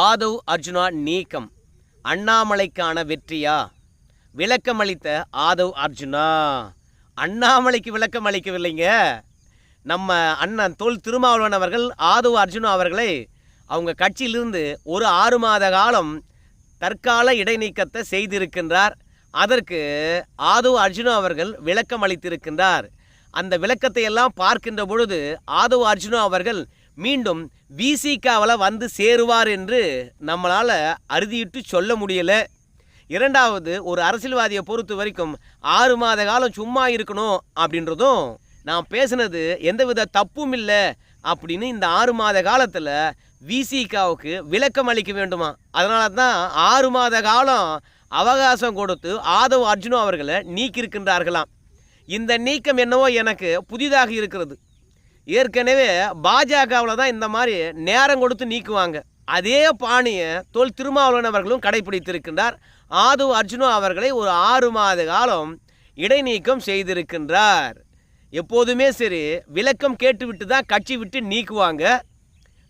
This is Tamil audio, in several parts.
ஆதவ் அர்ஜுனா நீக்கம். அண்ணாமலைக்கான வெற்றியா? விளக்கம் அளித்த ஆதவ் அர்ஜுனா. அண்ணாமலைக்கு விளக்கம் அளிக்கவில்லைங்க நம்ம அண்ணன் தொல் திருமாவளவன் அவர்கள் ஆதவ் அர்ஜுனா அவர்களை அவங்க கட்சியிலிருந்து ஒரு ஆறு மாத காலம் தற்கால இடைநீக்கத்தை செய்திருக்கின்றார். அதற்கு ஆதவ் அர்ஜுனா அவர்கள் விளக்கம் அளித்திருக்கின்றார் அந்த விளக்கத்தை எல்லாம் பார்க்கின்ற பொழுது ஆதவ் அர்ஜுனா அவர்கள் மீண்டும் விசிகாவில் வந்து சேருவார் என்று நம்மளால் அறுதியிட்டு சொல்ல முடியலை. இரண்டாவது ஒரு அரசியல்வாதியை பொறுத்த வரைக்கும் ஆறு மாத காலம் சும்மா இருக்கணும் அப்படின்றதும் நான் பேசுனது எந்தவித தப்பும் இல்லை அப்படின்னு இந்த ஆறு மாத காலத்தில் விசிகாவுக்கு விளக்கம் அளிக்க வேண்டுமா? அதனால தான் ஆறு மாத காலம் அவகாசம் கொடுத்து ஆதவ் அர்ஜுனோ அவர்களை நீக்கியிருக்கின்றார்களாம். இந்த நீக்கம் என்னவோ எனக்கு புதிதாக இருக்கிறது. ஏற்கனவே பாஜகவில் தான் இந்த மாதிரி நேரம் கொடுத்து நீக்குவாங்க. அதே பாணியை தோல் திருமாவளவன் அவர்களும் கடைபிடித்திருக்கின்றார். ஆது அர்ஜுனோ அவர்களை ஒரு ஆறு மாத காலம் இடைநீக்கம் செய்திருக்கின்றார். எப்போதுமே சரி விளக்கம் கேட்டுவிட்டு தான் கட்சி விட்டு நீக்குவாங்க.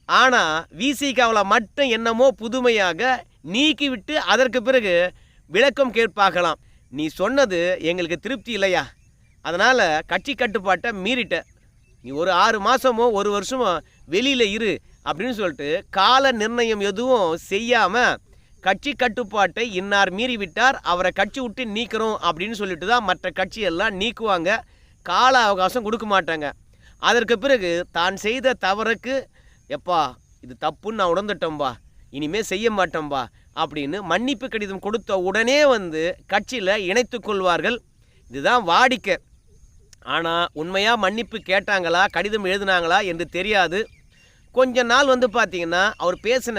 ஆனால் விசிகாவில் மட்டும் என்னமோ புதுமையாக நீக்கிவிட்டு அதற்கு பிறகு விளக்கம் கேட்பாகலாம் நீ சொன்னது எங்களுக்கு திருப்தி இல்லையா? அதனால் கட்சி கட்டுப்பாட்டை மீறிட்ட நீ ஒரு ஆறு மாதமோ ஒரு வருஷமோ வெளியில் இரு அப்படின்னு சொல்லிட்டு கால நிர்ணயம் எதுவும் செய்யாமல் கட்சி கட்டுப்பாட்டை இன்னார் மீறி விட்டார் அவரை கட்சி விட்டு நீக்கிறோம் அப்படின்னு சொல்லிட்டு தான் மற்ற கட்சியெல்லாம் நீக்குவாங்க. கால அவகாசம் கொடுக்க மாட்டாங்க. அதற்கு பிறகு தான் செய்த தவறுக்கு எப்பா இது தப்புன்னு நான் உணர்ந்துட்டோம்பா இனிமேல் செய்ய மாட்டோம்பா அப்படின்னு மன்னிப்பு கடிதம் கொடுத்த உடனே வந்து கட்சியில் இணைத்து கொள்வார்கள். இதுதான் வாடிக்கை. ஆனால் உண்மையாக மன்னிப்பு கேட்டாங்களா கடிதம் எழுதினாங்களா என்று தெரியாது. கொஞ்ச நாள் வந்து பார்த்தீங்கன்னா அவர் பேசின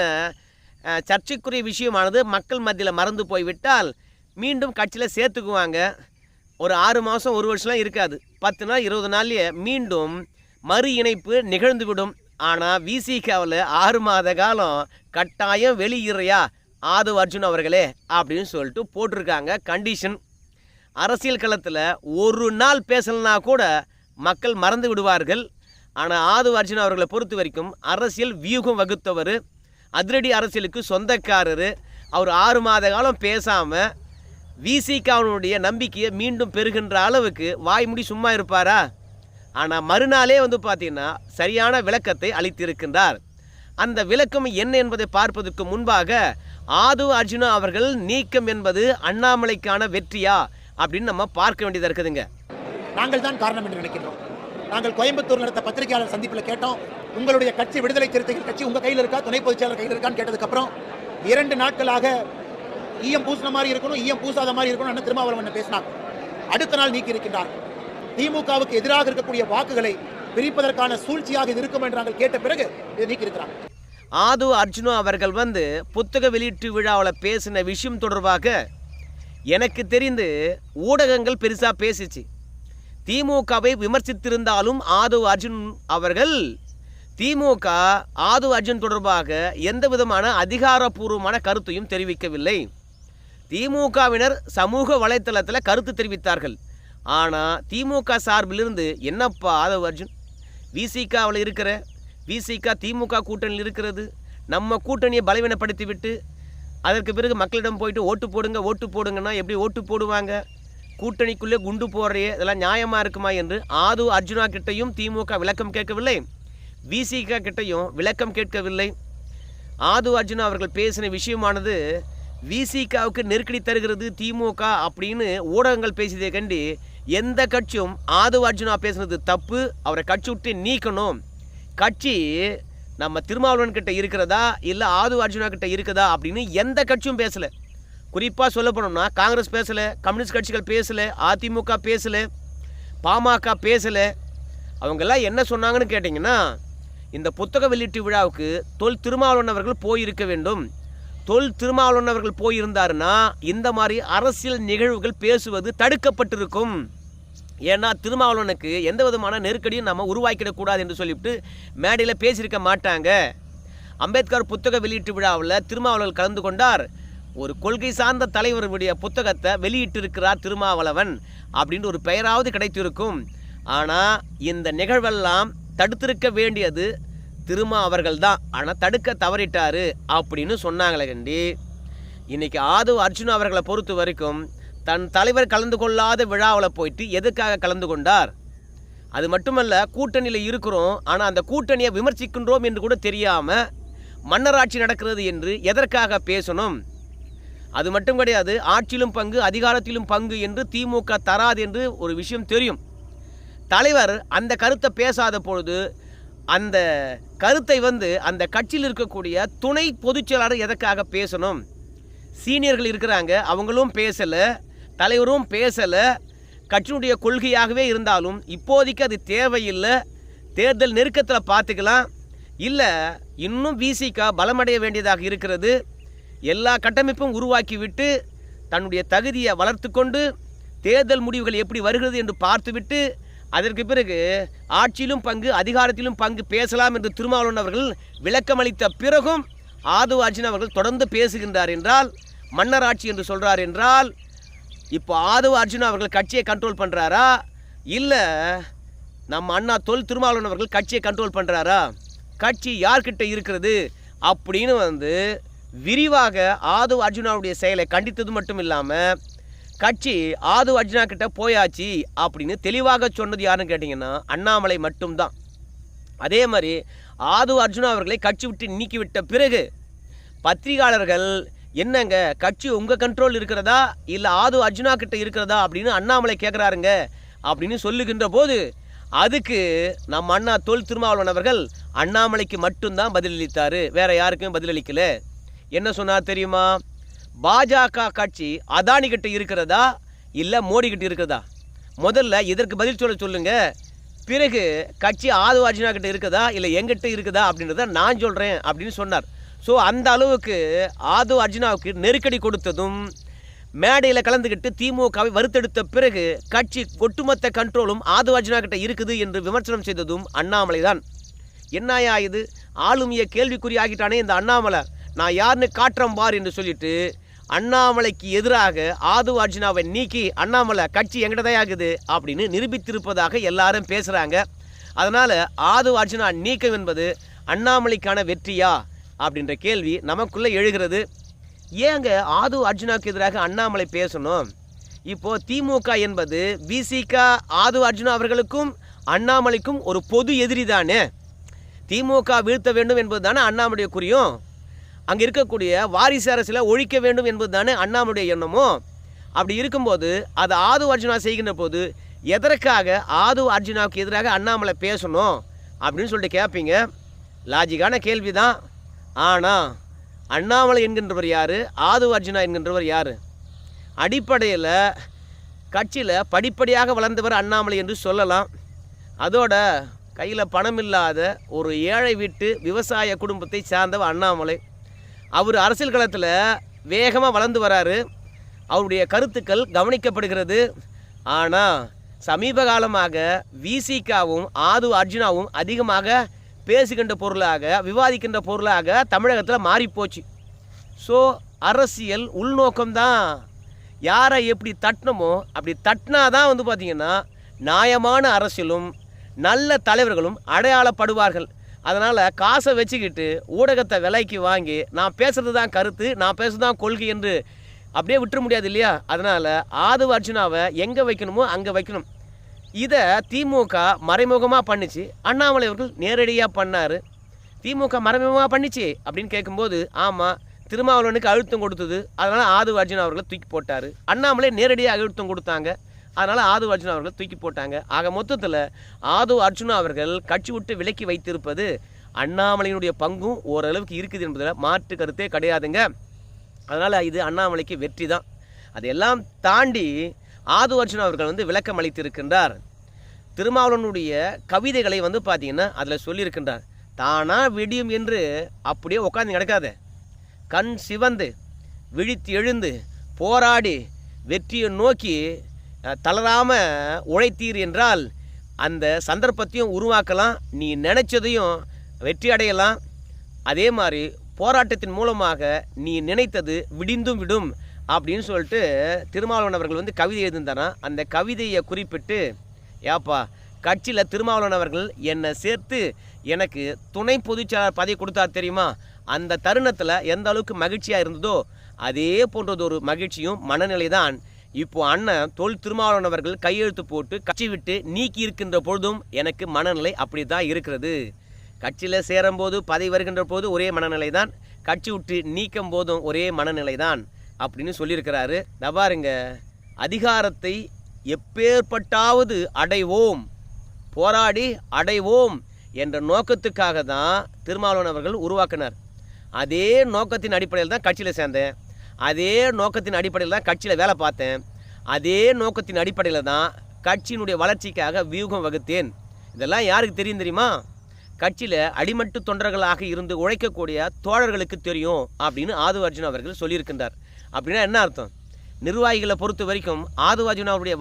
சர்ச்சைக்குரிய விஷயமானது மக்கள் மத்தியில் மறந்து போய்விட்டால் மீண்டும் கட்சியில் சேர்த்துக்குவாங்க. ஒரு ஆறு மாதம் ஒரு வருஷம்லாம் இருக்காது. பத்து நாள் இருபது நாள்லேயே மீண்டும் மறு இணைப்பு நிகழ்ந்துவிடும். ஆனால் விசிகாவில் ஆறு மாத காலம் கட்டாயம் வெளியிறையா ஆதவ் அர்ஜுன் அவர்களே அப்படின்னு சொல்லிட்டு போட்டிருக்காங்க கண்டிஷன் அரசியல் களத்தில் ஒரு நாள் பேசலைனா கூட மக்கள் மறந்து விடுவார்கள். ஆனால் ஆது அர்ஜுன் அவர்களை பொறுத்த வரைக்கும் அரசியல் வியூகம் வகுத்தவர். அதிரடி அரசியலுக்கு சொந்தக்காரர். அவர் ஆறு மாத காலம் பேசாமல் விசிகாவனுடைய நம்பிக்கையை மீண்டும் பெறுகின்ற அளவுக்கு வாய்மூடி சும்மா இருப்பாரா? ஆனால் மறுநாளே வந்து பார்த்தீங்கன்னா சரியான விளக்கத்தை அளித்திருக்கின்றார். அந்த விளக்கம் என்ன என்பதை பார்ப்பதற்கு முன்பாக ஆது அர்ஜுனா அவர்கள் நீக்கம் என்பது அண்ணாமலைக்கான வெற்றியா? அப்படின்னு நம்ம பார்க்க வேண்டியதாக இருக்குதுங்க. நாங்கள் தான் காரணம் என்று நினைக்கின்றோம். நாங்கள் கோயம்புத்தூர் நடத்த பத்திரிகையாளர் சந்திப்பில் கேட்டோம் உங்களுடைய கட்சி விடுதலை சிறுத்தைகள் கட்சி உங்க கையில் இருக்கா? துணை பொதுச் செயலாளர் கையில் இருக்கான்னு கேட்டதுக்கப்புறம் இரண்டு நாட்களாக ஈயம் பூசின மாதிரி இருக்கணும் ஈயம் பூசாத மாதிரி இருக்கணும் அண்ணன் திருமாவளவன் பேசினார். அடுத்த நாள் நீக்கி இருக்கின்றார். திமுகவுக்கு எதிராக இருக்கக்கூடிய வாக்குகளை பிரிப்பதற்கான சூழ்ச்சியாக இது இருக்கும் என்று நாங்கள் கேட்ட பிறகு இதை நீக்கி இருக்கிறார். ஆது அர்ஜுனா அவர்கள் வந்து புத்தக வெளியீட்டு விழாவில் பேசின விஷயம் தொடர்பாக எனக்கு தெரிந்து ஊடகங்கள் பெருசாக பேசிச்சு. திமுகவை விமர்சித்திருந்தாலும் ஆது அர்ஜுன் அவர்கள் திமுக ஆது அர்ஜுன் தொடர்பாக எந்த விதமான அதிகாரப்பூர்வமான கருத்தையும் தெரிவிக்கவில்லை. திமுகவினர் சமூக வலைத்தளத்தில் கருத்து தெரிவித்தார்கள். ஆனால் திமுக சார்பிலிருந்து என்னப்பா ஆதவ் அர்ஜுன்? விசிகாவில் இருக்கிற விசிகா திமுக கூட்டணியில் இருக்கிறது. நம்ம கூட்டணியை பலவீனப்படுத்திவிட்டு அதற்கு பிறகு மக்களிடம் போயிட்டு ஓட்டு போடுங்க ஓட்டு போடுங்கன்னா எப்படி ஓட்டு போடுவாங்க? கூட்டணிக்குள்ளே குண்டு போடுறையே இதெல்லாம் நியாயமாக இருக்குமா என்று ஆது அர்ஜுனா கிட்டையும் திமுக விளக்கம் கேட்கவில்லை. விசிகா கிட்டையும் விளக்கம் கேட்கவில்லை. ஆது அர்ஜுனா அவர்கள் பேசின விஷயமானது விசிகாவுக்கு நெருக்கடி தருகிறது திமுக அப்படின்னு ஊடகங்கள் பேசியதை கண்டு எந்த கட்சியும் ஆது அர்ஜுனா பேசுனது தப்பு. அவரை கட்சி விட்டு நீக்கணும். கட்சி நம்ம திருமாவளவன் கிட்ட இருக்கிறதா இல்லை ஆது அர்ஜுனா கிட்ட இருக்குதா அப்படின்னு எந்த கட்சியும் பேசலை. குறிப்பாக சொல்ல போனோம்னா காங்கிரஸ் பேசலை கம்யூனிஸ்ட் கட்சிகள் பேசலை அதிமுக பேசலை பாமக பேசலை. அவங்கெல்லாம் என்ன சொன்னாங்கன்னு கேட்டிங்கன்னா இந்த புத்தக வெளியீட்டு விழாவுக்கு தொல் திருமாவளவன் அவர்கள் போயிருக்க வேண்டும். தொல் திருமாவளவன் அவர்கள் போயிருந்தாருன்னா இந்த மாதிரி அரசியல் நிகழ்வுகள் பேசுவது தடுக்கப்பட்டிருக்கும். ஏன்னா திருமாவளவனுக்கு எந்த விதமான நெருக்கடியும் நம்ம உருவாக்கிடக்கூடாது என்று சொல்லிவிட்டு மேடையில் பேசியிருக்க மாட்டாங்க. அம்பேத்கர் புத்தக வெளியீட்டு விழாவில் திருமாவளவன் கலந்து கொண்டார். ஒரு கொள்கை சார்ந்த தலைவருடைய புத்தகத்தை வெளியிட்டிருக்கிறார் திருமாவளவன் அப்படின்னு ஒரு பெயராவது கிடைத்திருக்கும். ஆனால் இந்த நிகழ்வெல்லாம் தடுத்திருக்க வேண்டியது திருமா அவர்கள் தான் ஆனால் தடுக்க தவறிட்டார் அப்படின்னு சொன்னாங்களே கண்டி. இன்றைக்கி ஆது அர்ஜுன் அவர்களை பொறுத்த வரைக்கும் தன் தலைவர் கலந்து கொள்ளாத விழாவில் போயிட்டு எதுக்காக கலந்து கொண்டார்? அது மட்டுமல்ல கூட்டணியில் இருக்கிறோம். ஆனால் அந்த கூட்டணியை விமர்சிக்கின்றோம் என்று கூட தெரியாமல் மன்னராட்சி நடக்கிறது என்று எதற்காக பேசணும்? அது மட்டும் கிடையாது ஆட்சியிலும் பங்கு அதிகாரத்திலும் பங்கு என்று திமுக தராது என்று ஒரு விஷயம் தெரியும். தலைவர் அந்த கருத்தை பேசாத பொழுது அந்த கருத்தை வந்து அந்த கட்சியில் இருக்கக்கூடிய துணை பொதுச்செயலாளர் எதற்காக பேசணும்? சீனியர்கள் இருக்கிறாங்க அவங்களும் பேசலை. தலைவரும் பேசலை. கட்சியினுடைய கொள்கையாகவே இருந்தாலும் இப்போதைக்கு அது தேவையில்லை. தேர்தல் நெருக்கத்தில் பார்த்துக்கலாம். இல்லை இன்னும் விசிகா பலமடைய வேண்டியதாக இருக்கிறது. எல்லா கட்டமைப்பும் உருவாக்கிவிட்டு தன்னுடைய தகுதியை வளர்த்து கொண்டு தேர்தல் முடிவுகள் எப்படி வருகிறது என்று பார்த்துவிட்டு அதற்கு பிறகு ஆட்சியிலும் பங்கு அதிகாரத்திலும் பங்கு பேசலாம் என்று திருமாவளவன் அவர்கள் விளக்கமளித்த பிறகும் ஆது அர்ஜுன் அவர்கள் தொடர்ந்து பேசுகின்றார் என்றால் மன்னர் ஆட்சி என்று சொல்கிறார் என்றால் இப்போ ஆதவ அர்ஜுன் அவர்கள் கட்சியை கண்ட்ரோல் பண்ணுறாரா இல்லை நம்ம அண்ணா தொல் திருமாவளவன் அவர்கள் கட்சியை கண்ட்ரோல் பண்ணுறாரா கட்சி யார்கிட்ட இருக்கிறது? அப்படின்னு வந்து விரிவாக ஆது அர்ஜுனாவுடைய செயலை கண்டித்தது மட்டும் இல்லாமல் கட்சி ஆது அர்ஜுனா கிட்ட போயாச்சு அப்படின்னு தெளிவாக சொன்னது யாருன்னு கேட்டிங்கன்னா அண்ணாமலை மட்டும்தான். அதே மாதிரி ஆது அர்ஜுனா அவர்களை கட்சி விட்டு நீக்கிவிட்ட பிறகு பத்திரிகையாளர்கள் என்னங்க கட்சி உங்கள் கண்ட்ரோல் இருக்கிறதா? இல்லை ஆது அர்ஜுனா கிட்ட இருக்கிறதா? அப்படின்னு அண்ணாமலை கேட்குறாருங்க அப்படின்னு சொல்லுகின்ற போது அதுக்கு நம்ம அண்ணா தொல் திருமாவளவன் அவர்கள் அண்ணாமலைக்கு மட்டும்தான் பதிலளித்தார். வேற யாருக்கும் பதிலளிக்கல. என்ன சொன்னார் தெரியுமா? பாஜக கட்சி அதானி கிட்ட இருக்கிறதா? இல்லை மோடி கிட்ட இருக்கிறதா? முதல்ல இதற்கு பதில் சொல்ல சொல்லுங்க. பிறகு கட்சி ஆது அர்ஜுனா கிட்ட இருக்குதா இல்லை எங்கிட்ட இருக்குதா அப்படின்றத நான் சொல்கிறேன் அப்படின்னு சொன்னார். ஸோ அந்த அளவுக்கு ஆது அர்ஜுனாவுக்கு நெருக்கடி கொடுத்ததும் மேடையில் கலந்துக்கிட்டு திமுகவை வறுத்தெடுத்த பிறகு கட்சி ஒட்டுமொத்த கண்ட்ரோலும் ஆது அர்ஜுனா கிட்ட இருக்குது என்று விமர்சனம் செய்ததும் அண்ணாமலை தான். என்னையா இது? ஆளுமையை கேள்விக்குறி ஆகிட்டானே இந்த அண்ணாமலை. நான் யாருன்னு காட்டுறேன் பார் என்று சொல்லிட்டு அண்ணாமலைக்கு எதிராக ஆது அர்ஜுனாவை நீக்கி அண்ணாமலை கட்சி எங்கிட்ட ஆகுது அப்படின்னு நிரூபித்திருப்பதாக எல்லாரும் பேசுகிறாங்க அதனால் ஆது அர்ஜுனா நீக்கம் என்பது அண்ணாமலைக்கான வெற்றியா? அப்படின்ற கேள்வி நமக்குள்ளே எழுகிறது. ஏங்க ஆது அர்ஜுனாவுக்கு எதிராக அண்ணாமலை பேசணும்? இப்போது திமுக என்பது பிசிகா ஆது அர்ஜுனா அவர்களுக்கும் அண்ணாமலைக்கும் ஒரு பொது எதிரி தானே? திமுக வீழ்த்த வேண்டும் என்பது தானே அண்ணாமலைய குறியும்? அங்கே இருக்கக்கூடிய வாரிசு அரசில் ஒழிக்க வேண்டும் என்பது தானே அண்ணாமலைய எண்ணமோ? அப்படி இருக்கும்போது அது ஆது அர்ஜுனா செய்கின்ற போது எதற்காக ஆது அர்ஜுனாவுக்கு எதிராக அண்ணாமலை பேசணும்? அப்படின்னு சொல்லிட்டு கேட்பீங்க லாஜிக்கான கேள்வி தான் ஆனால் அண்ணாமலை என்கின்றவர் யார்? ஆது அர்ஜுனா என்கின்றவர் யார்? அடிப்படையில் கட்சியில் படிப்படியாக வளர்ந்தவர் அண்ணாமலை என்று சொல்லலாம். அதோட கையில் பணம் இல்லாத ஒரு ஏழை வீட்டு விவசாய குடும்பத்தை சார்ந்தவர் அண்ணாமலை. அவர் அரசியல் களத்தில் வேகமாக வளர்ந்து வராரு. அவருடைய கருத்துக்கள் கவனிக்கப்படுகிறது. ஆனால் சமீப காலமாக விசிகாவும் ஆது அர்ஜுனாவும் அதிகமாக பேசுகின்ற பொருளாக விவாதிக்கின்ற பொருளாக தமிழகத்தில் மாறிப்போச்சு. ஸோ அரசியல் உள்நோக்கம்தான். யாரை எப்படி தட்டணுமோ அப்படி தட்டினா தான் வந்து பார்த்திங்கன்னா நியாயமான அரசியலும் நல்ல தலைவர்களும் அடையாளப்படுவார்கள். அதனால் காசை வச்சுக்கிட்டு ஊடகத்தை விலைக்கு வாங்கி நான் பேசுறது தான் கருத்து நான் பேசுறது தான் கொள்கை என்று அப்படியே விட்டுற முடியாது இல்லையா? அதனால் ஆதவ அர்ஜுனாவை எங்கே வைக்கணுமோ அங்கே வைக்கணும். இதை திமுக மறைமுகமாக பண்ணிச்சு. அண்ணாமலை அவர்கள் நேரடியாக பண்ணார். திமுக மறைமுகமாக பண்ணிச்சு அப்படின்னு கேட்கும்போது ஆமாம் திருமாவளவனுக்கு அழுத்தம் கொடுத்தது. அதனால் ஆது அர்ஜுன் அவர்களை தூக்கி போட்டார். அண்ணாமலை நேரடியாக அழுத்தம் கொடுத்தாங்க. அதனால் ஆது அர்ஜுன் அவர்களை தூக்கி போட்டாங்க. ஆக மொத்தத்தில் ஆது அர்ஜுனா அவர்கள் கட்சி விட்டு விலக்கி வைத்திருப்பது அண்ணாமலையினுடைய பங்கும் ஓரளவுக்கு இருக்குது என்பதில் மாற்று கருத்தே கிடையாதுங்க. அதனால் இது அண்ணாமலைக்கு வெற்றி தான் அதையெல்லாம் தாண்டி ஆது அர்ஜுன் அவர்கள் வந்து விளக்கம் அளித்திருக்கின்றார். திருமாவளவனுடைய கவிதைகளை வந்து பார்த்தீங்கன்னா அதில் சொல்லியிருக்கின்றார். தானாக விடியும் என்று அப்படியே உட்காந்து கிடக்காத கண் சிவந்து விழித்து எழுந்து போராடி வெற்றியை நோக்கி தளராமல் உழைத்தீர் என்றால் அந்த சந்தர்ப்பத்தையும் உருவாக்கலாம். நீ நினைச்சதையும் வெற்றி அடையலாம். அதே மாதிரி போராட்டத்தின் மூலமாக நீ நினைத்தது விடிந்தும் விடும். அப்படின்னு சொல்லிட்டு திருமாவளவன் அவர்கள் வந்து கவிதை எழுதியிருந்தாரா அந்த கவிதையை குறிப்பிட்டு ஏப்பா கட்சியில் திருமாவளவன் அவர்கள் என்னை சேர்த்து எனக்கு துணை பொதுச்செயலாளர் பதவி கொடுத்தார் தெரியுமா? அந்த தருணத்தில் எந்த அளவுக்கு மகிழ்ச்சியாக இருந்ததோ அதே போன்றது ஒரு மகிழ்ச்சியும் மனநிலை தான் இப்போ அண்ணன் தொல் திருமாவளவன் அவர்கள் கையெழுத்து போட்டு கட்சி விட்டு நீக்கி இருக்கின்ற பொழுதும் எனக்கு மனநிலை அப்படி தான் இருக்கிறது. கட்சியில் சேரும்போது பதவி வருகின்ற போது ஒரே மனநிலை தான் கட்சி விட்டு நீக்கும் போதும் ஒரே மனநிலை தான் அப்படின்னு சொல்லியிருக்கிறாரு. பாருங்க அதிகாரத்தை எப்பேற்பட்டாவது அடைவோம் போராடி அடைவோம் என்ற நோக்கத்துக்காக தான் திருமாவளவன் அவர்கள் உருவாக்கினார். அதே நோக்கத்தின் அடிப்படையில் தான் கட்சியில் சேர்ந்தேன். அதே நோக்கத்தின் அடிப்படையில் தான் கட்சியில் வேலை பார்த்தேன். அதே நோக்கத்தின் அடிப்படையில் தான் கட்சியினுடைய வளர்ச்சிக்காக வியூகம் வகுத்தேன். இதெல்லாம் யாருக்கு தெரியும் தெரியுமா? கட்சியில் அடிமட்டு தொண்டர்களாக இருந்து உழைக்கக்கூடிய தோழர்களுக்கு தெரியும் அப்படின்னு ஆது அர்ஜுன் அவர்கள் சொல்லியிருக்கின்றார். அப்படின்னா என்ன அர்த்தம்? நிர்வாகிகளை பொறுத்த வரைக்கும் ஆது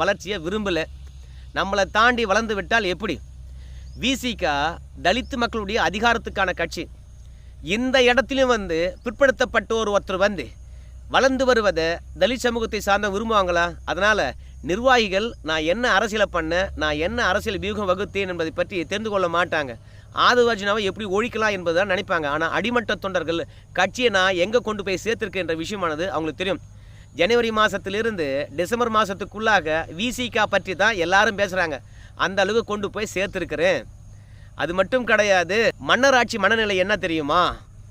வளர்ச்சியை விரும்பலை. நம்மளை தாண்டி வளர்ந்து விட்டால் எப்படி? விசிகா தலித்து மக்களுடைய அதிகாரத்துக்கான கட்சி. இந்த இடத்திலும் வந்து பிற்படுத்தப்பட்ட ஒரு ஒருத்தர் வந்து வளர்ந்து வருவதை தலித் சமூகத்தை சார்ந்த விரும்புவாங்களா? அதனால் நிர்வாகிகள் நான் என்ன அரசியலை பண்ணேன் நான் என்ன அரசியல் வியூகம் வகுத்தேன் என்பதை பற்றி தெரிந்து கொள்ள மாட்டாங்க. ஆதிவாஜினாவை எப்படி ஒழிக்கலாம் என்பதை தான் நினைப்பாங்க. ஆனால் அடிமட்ட தொண்டர்கள் கட்சியை நான் எங்கே கொண்டு போய் சேர்த்திருக்கேன் என்ற விஷயமானது அவங்களுக்கு தெரியும். ஜனவரி மாதத்திலிருந்து டிசம்பர் மாதத்துக்குள்ளாக விசிகா பற்றி தான் எல்லாரும் பேசுகிறாங்க அந்த அளவுக்கு கொண்டு போய் சேர்த்துருக்கிறேன். அது மட்டும் கிடையாது மன்னராட்சி மனநிலை என்ன தெரியுமா?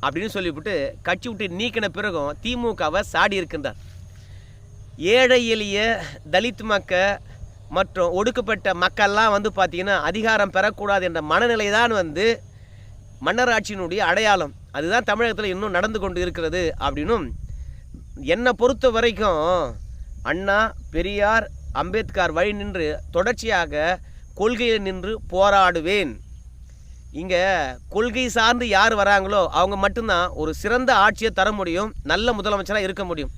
அப்படின்னு சொல்லிவிட்டு கட்சி விட்டு நீக்கின பிறகும் திமுகவை சாடி இருக்கின்றார் ஏழை எளிய தலித் மக்க மற்றும் ஒடுக்கப்பட்ட மக்கள்லாம் வந்து பார்த்திங்கன்னா அதிகாரம் பெறக்கூடாது என்ற மனநிலை தான் வந்து மன்னராட்சியினுடைய அடையாளம். அதுதான் தமிழகத்தில் இன்னும் நடந்து கொண்டு இருக்கிறது அப்படின்னும் என்னை பொறுத்த வரைக்கும் அண்ணா பெரியார் அம்பேத்கர் வழி நின்று தொடர்ச்சியாக கொள்கையில் நின்று போராடுவேன். இங்கே கொள்கை சார்ந்து யார் வராங்களோ அவங்க மட்டும்தான் ஒரு சிறந்த ஆட்சியை தர முடியும் நல்ல முதலமைச்சராக இருக்க முடியும்.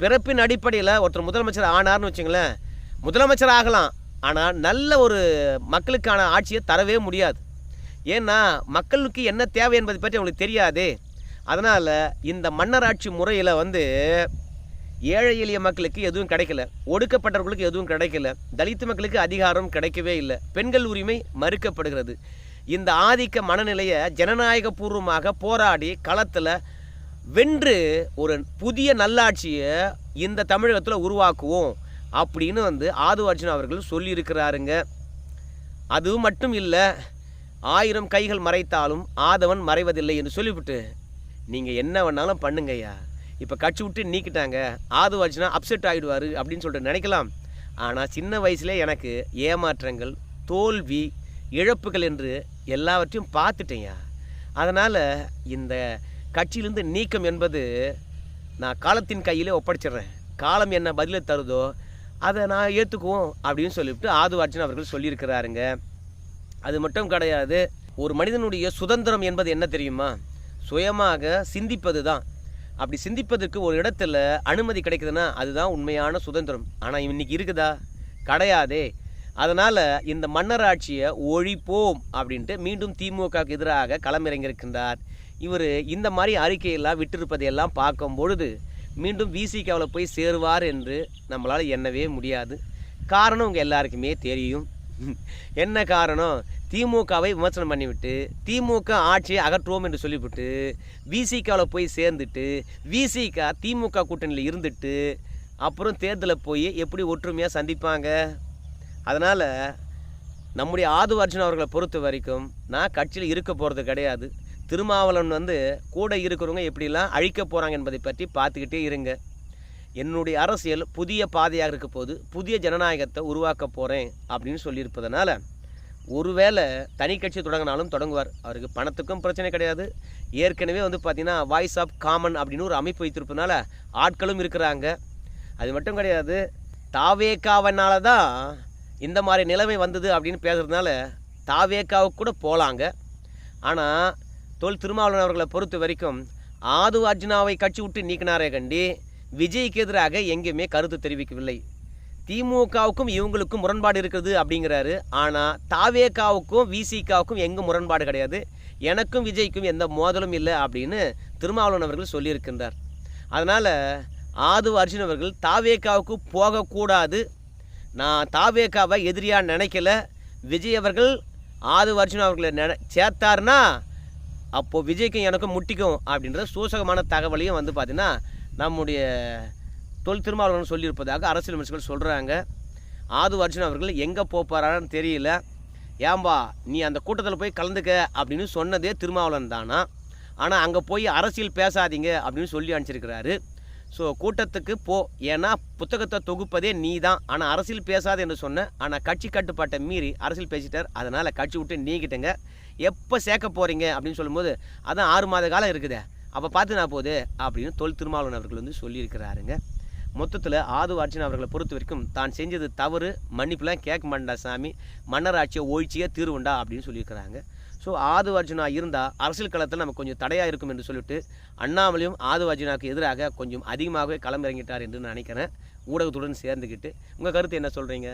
பிறப்பின் அடிப்படையில் ஒருத்தர் முதலமைச்சர் ஆனார்னு வச்சுங்களேன் முதலமைச்சர் ஆகலாம் ஆனால் நல்ல ஒரு மக்களுக்கான ஆட்சியை தரவே முடியாது. ஏன்னா மக்களுக்கு என்ன தேவை என்பதை பற்றி அவங்களுக்கு தெரியாதே. அதனால் இந்த மன்னராட்சி முறையில் வந்து ஏழை எளிய மக்களுக்கு எதுவும் கிடைக்கல. ஒடுக்கப்பட்டவர்களுக்கு எதுவும் கிடைக்கல. தலித்து மக்களுக்கு அதிகாரம் கிடைக்கவே இல்லை. பெண்கள் உரிமை மறுக்கப்படுகிறது. இந்த ஆதிக்க மனநிலையை ஜனநாயக பூர்வமாக போராடி களத்தில் வென்று ஒரு புதிய நல்லாட்சியை இந்த தமிழகத்தில் உருவாக்குவோம். அப்படின்னு வந்து ஆதுவார்ஜுன் அவர்கள் சொல்லியிருக்கிறாருங்க. அது மட்டும் இல்லை ஆயிரம் கைகள் மறைத்தாலும் ஆதவன் மறைவதில்லை என்று சொல்லிவிட்டு நீங்கள் என்ன வேணாலும் பண்ணுங்கய்யா இப்போ கட்சி விட்டு நீக்கிட்டாங்க ஆது அப்செட் ஆகிடுவார் அப்படின்னு சொல்லிட்டு நினைக்கலாம். ஆனால் சின்ன வயசுலேயே எனக்கு ஏமாற்றங்கள் தோல்வி இழப்புகள் என்று எல்லாவற்றையும் பார்த்துட்டேன்யா அதனால் இந்த கட்சியிலிருந்து நீக்கம் என்பது நான் காலத்தின் கையிலே ஒப்படைச்சிடுறேன். காலம் என்ன பதிலை தருதோ அதை நான் ஏற்றுக்குவோம் அப்படின்னு சொல்லிவிட்டு ஆது அர்ஜுன் அவர்கள் சொல்லியிருக்கிறாருங்க. அது மட்டும் கிடையாது ஒரு மனிதனுடைய சுதந்திரம் என்பது என்ன தெரியுமா? சுயமாக சிந்திப்பது தான் அப்படி சிந்திப்பதற்கு ஒரு இடத்துல அனுமதி கிடைக்குதுன்னா அதுதான் உண்மையான சுதந்திரம். ஆனால் இன்னைக்கு இருக்குதா? கிடையாதே. அதனால் இந்த மன்னராட்சியை ஒழிப்போம் அப்படின்ட்டு மீண்டும் திமுகவுக்கு எதிராக களமிறங்கியிருக்கின்றார். இவர் இந்த மாதிரி அறிக்கையெல்லாம் விட்டிருப்பதையெல்லாம் பார்க்கும் பொழுது மீண்டும் விசிகாவில் போய் சேருவார் என்று நம்மளால் எண்ணவே முடியாது. காரணம் உங்கள் எல்லாருக்குமே தெரியும். என்ன காரணம்? திமுகவை விமர்சனம் பண்ணிவிட்டு திமுக ஆட்சியை அகற்றுவோம் என்று சொல்லிவிட்டு விசிகாவில் போய் சேர்ந்துட்டு விசிகா திமுக கூட்டணியில் இருந்துட்டு அப்புறம் தேர்தலில் போய் எப்படி ஒற்றுமையாக சந்திப்பாங்க? அதனால் நம்முடைய ஆது அர்ஜுன் அவர்களை பொறுத்த வரைக்கும் நான் கட்சியில் இருக்க போகிறது கிடையாது. திருமாவளவன் வந்து கூட இருக்கிறவங்க எப்படிலாம் அழிக்க போகிறாங்க என்பதை பற்றி பார்த்துக்கிட்டே இருங்க. என்னுடைய அரசியல் புதிய பாதையாக இருக்க போது புதிய ஜனநாயகத்தை உருவாக்க போகிறேன் அப்படின்னு சொல்லியிருப்பதனால ஒருவேளை தனி கட்சி தொடங்கினாலும் தொடங்குவார். அவருக்கு பணத்துக்கும் பிரச்சனை கிடையாது. ஏற்கனவே வந்து பார்த்திங்கன்னா வாய்ஸ் ஆஃப் காமன் அப்படின்னு ஒரு அமைப்பு வைத்திருப்பதனால ஆட்களும் இருக்கிறாங்க. அது மட்டும் கிடையாது தாவேக்காவனால தான் இந்த மாதிரி நிலைமை வந்தது அப்படின்னு பேசுகிறதுனால தாவேக்காவுக்கு கூட போகலாங்க ஆனால் தொல் திருமாவளவன் அவர்களை பொறுத்த வரைக்கும் ஆது அர்ஜுனாவை கட்சி விட்டு நீக்கினாரே கண்டி. விஜய்க்கு எதிராக எங்கேயுமே கருத்து தெரிவிக்கவில்லை. திமுகவுக்கும் இவங்களுக்கும் முரண்பாடு இருக்குது அப்படிங்கிறாரு. ஆனால் தாவேக்காவுக்கும் விசிகாவுக்கும் எங்கும் முரண்பாடு கிடையாது. எனக்கும் விஜய்க்கும் எந்த மோதலும் இல்லை அப்படின்னு திருமாவளவன் அவர்கள் சொல்லியிருக்கின்றார். அதனால் ஆது அர்ஜுன் அவர்கள் தாவேக்காவுக்கு போகக்கூடாது. நான் தாவேக்காவை எதிரியாக நினைக்கல. விஜய் அவர்கள் ஆது அர்ஜுன் அவர்களை நெ சேர்த்தாருன்னா அப்போது விஜய்க்கும் எனக்கும் முட்டிக்கும் அப்படின்ற சூசகமான தகவலையும் வந்து பார்த்தீங்கன்னா நம்முடைய தொல் திருமாவளவன் சொல்லியிருப்பதாக அரசியல் விமர்சகர்கள் சொல்கிறாங்க ஆது அர்ஜுன் அவர்கள் எங்கே போப்பாரான்னு தெரியல. ஏம்பா நீ அந்த கூட்டத்தில் போய் கலந்துக்க அப்படின்னு சொன்னதே திருமாவளவன் தானா? ஆனால் அங்கே போய் அரசியல் பேசாதீங்க அப்படின்னு சொல்லி அனுப்பிச்சிருக்கிறாரு. ஸோ கூட்டத்துக்கு போ. ஏன்னா புத்தகத்தை தொகுப்பதே நீ தான் ஆனால் அரசியல் பேசாது என்று சொன்ன. ஆனால் கட்சி கட்டுப்பாட்டை மீறி அரசியல் பேசிட்டார். அதனால் கட்சி விட்டு நீக்கிட்டங்க எப்போ சேர்க்க போகிறீங்க அப்படின்னு சொல்லும்போது அதான் ஆறு மாத காலம் இருக்குதே. அப்போ பார்த்து நான் போகுது அப்படின்னு தொல் திருமாவளவன் அவர்கள் வந்து சொல்லியிருக்கிறாருங்க. மொத்தத்தில் ஆது அர்ஜுன் அவர்களை பொறுத்த வரைக்கும் தான் செஞ்சது தவறு. மன்னிப்புலாம் கேட்க மாட்டேன் சாமி. மன்னர் ஆட்சியை ஒழிச்சியே தீர்வுண்டா அப்படின்னு சொல்லியிருக்கிறாங்க. ஸோ ஆதிவர்ஜுனா இருந்தால் அரசியல் களத்தில் நமக்கு கொஞ்சம் தடையாக இருக்கும் என்று சொல்லிட்டு அண்ணாமலையும் ஆது எதிராக கொஞ்சம் அதிகமாகவே களமிறங்கிட்டார் என்று நான் நினைக்கிறேன். ஊடகத்துடன் சேர்ந்துக்கிட்டு உங்கள் கருத்து என்ன சொல்கிறீங்க